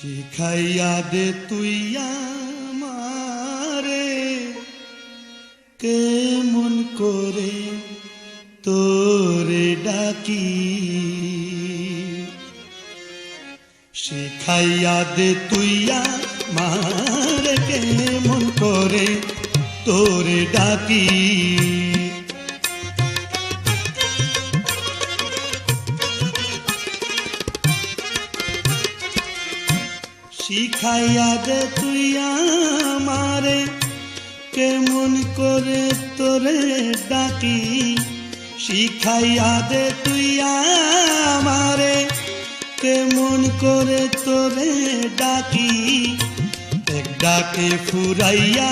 শিখাইয়া দে তুই আমারে। কেমন করে তোরে ডাকি। শিখাইয়া দে তুই আমারে, কেমন করে তোরে ডাকি। শিখাইয়া দে তুই আমারে কেমন করে তোরে ডাকি? শিখাইয়া দে তুই আমারে কেমন করে তোরে ডাকি? এক ডাকে ফুরাইয়া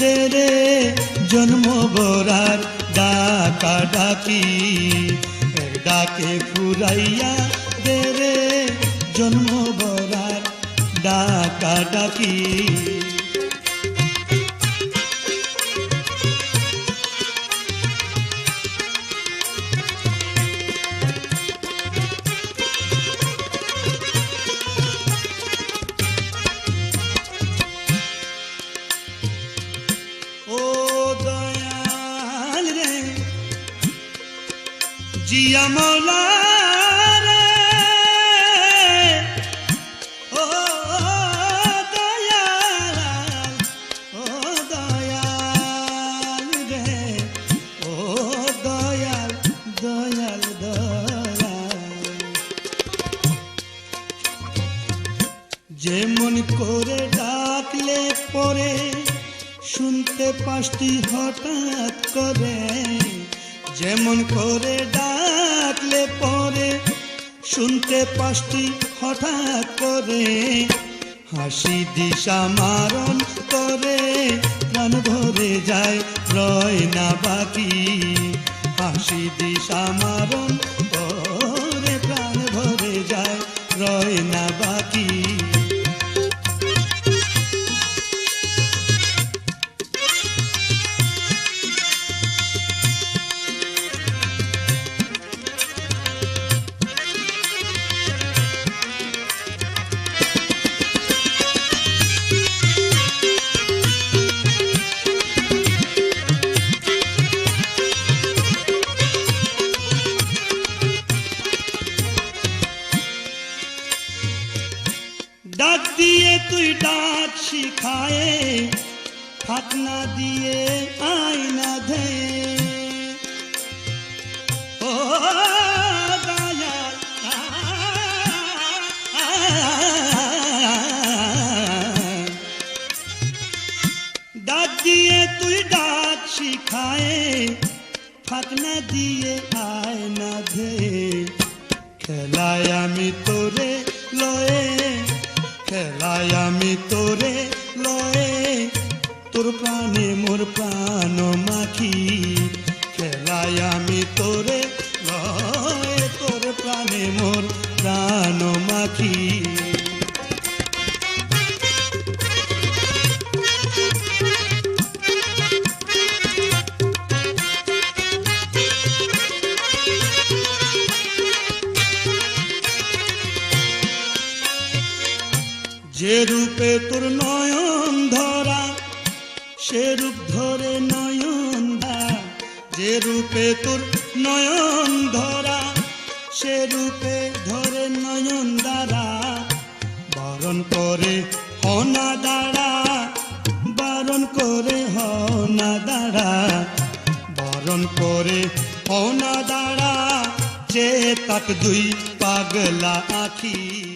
দে রে, জন্ম বরার ডাকা ডাকি। এক ডাকে ফুরাইয়া দে রে, জন্ম বরার ডাকা ডাকি জিয়া মৌলা যেমন করে ডাকলে পরে শুনতে পাশটি হঠাৎ করে, যেমন করে ডাকলে পরে শুনতে পাশটি হঠাৎ করে, হাসি দিশা মারণ করে, প্রাণ ভরে যায় রয় না বাকি। হাসি দিশা মারণ করে, প্রাণ ভরে যায় রয় না বাকি। শিখায়ে ফাতনা দিয়ে আয়না ধে ও ডাক দিয়ে তুই ডাক শিখায়ে ফাতনা দিয়ে আয়না ধে খেলায় আমি তোরে লয়ে, খেলায় আমি তোরে তোর প্রাণে মোর প্রাণ মাখি। খেলায় আমি তোরে তোর প্রাণে মোর প্রাণ মাখি। যে রূপে তোর নয়ন ধরা সে রূপ ধরে নয়ন ধা যে রূপে তোর নয়ন ধরা, সে রূপে ধরে নয়ন দ্বারা, বারণ করে হনা দাঁড়া বারণ করে হনা দাঁড়া বারণ করে হনা দাঁড়া যে তাক দুই পাগলা আখি।